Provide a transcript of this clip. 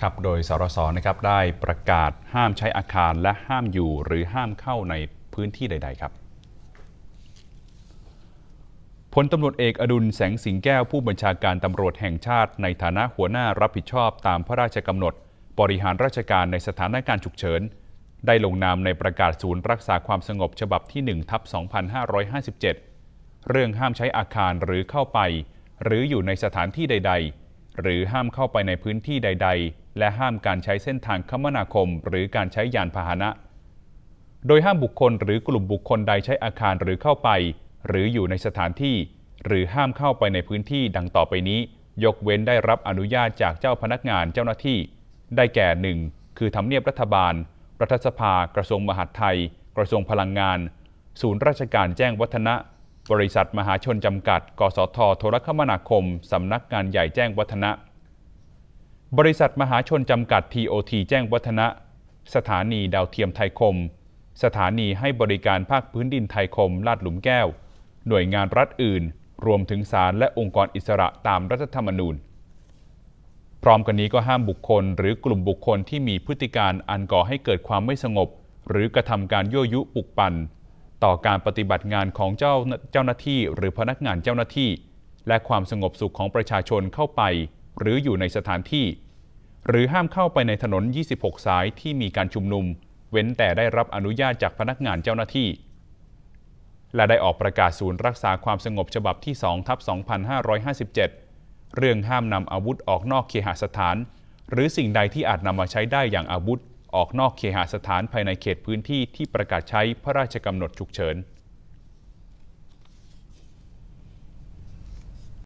ครับ โดยสรสนะครับได้ประกาศห้ามใช้อาคารและห้ามอยู่หรือห้ามเข้าในพื้นที่ใด ๆ ครับพลตำรวจเอกอดุลแสงสิงแก้วผู้บัญชาการตำรวจแห่งชาติ ในฐานะหัวหน้ารับผิดชอบตามพระราชกำหนด บริหารราชการในสถานการณ์ฉุกเฉิน ได้ลงนามในประกาศศูนย์รักษาความสงบฉบับที่1ทับ2557 เรื่องห้ามใช้อาคารหรือเข้าไป หรืออยู่ในสถานที่ใด ๆ หรือห้ามเข้าไปในพื้นที่ใดๆ และห้ามการใช้เส้นทางคมนาคม หรือการใช้ยานพาหนะ โดยห้ามบุคคลหรือกลุ่มบุคคลใดใช้อาคารหรือเข้าไป หรืออยู่ในสถานที่ หรือห้ามเข้าไปในพื้นที่ดังต่อไปนี้ ยกเว้นได้รับอนุญาตจากเจ้าพนักงานเจ้าหน้าที่ ได้แก่ 1. คือทำเนียบรัฐบาล รัฐสภา กระทรวงมหาดไทย กระทรวงพลังงาน ศูนย์ราชการแจ้งวัฒนะบริษัทมหาชนจำกัด กสทโทรคมนาคม สำนักงานใหญ่แจ้งวัฒนะ บริษัทมหาชนจำกัด TOT แจ้งวัฒนะ สถานีดาวเทียมไทยคม สถานีให้บริการภาคพื้นดินไทยคม ลาดหลุมแก้ว หน่วยงานรัฐอื่น รวมถึงศาลและองค์กรอิสระตามรัฐธรรมนูญ พร้อมกันนี้ก็ห้ามบุคคลหรือกลุ่มบุคคลที่มีพฤติการอันก่อให้เกิดความไม่สงบ หรือกระทำการยั่วยุปลุกปั่นต่อการปฏิบัติงานของเจ้าเจ้าหน้าที่ หรือพนักงานเจ้าหน้าที่ และความสงบสุขของประชาชนเข้าไป หรืออยู่ในสถานที่ หรือห้ามเข้าไปในถนน 26 สายที่มีการชุมนุม เว้นแต่ได้รับอนุญาตจากพนักงานเจ้าหน้าที่ และได้ออกประกาศศูนย์รักษาความสงบฉบับที่2ทับ2557 เรื่องห้ามนำอาวุธออกนอกเคหสถาน หรือสิ่งใดที่อาจนำมาใช้ได้อย่างอาวุธ ออกนอกเคหสถานภายในเขตพื้นที่ที่ประกาศใช้พระราชกำหนดฉุกเฉิน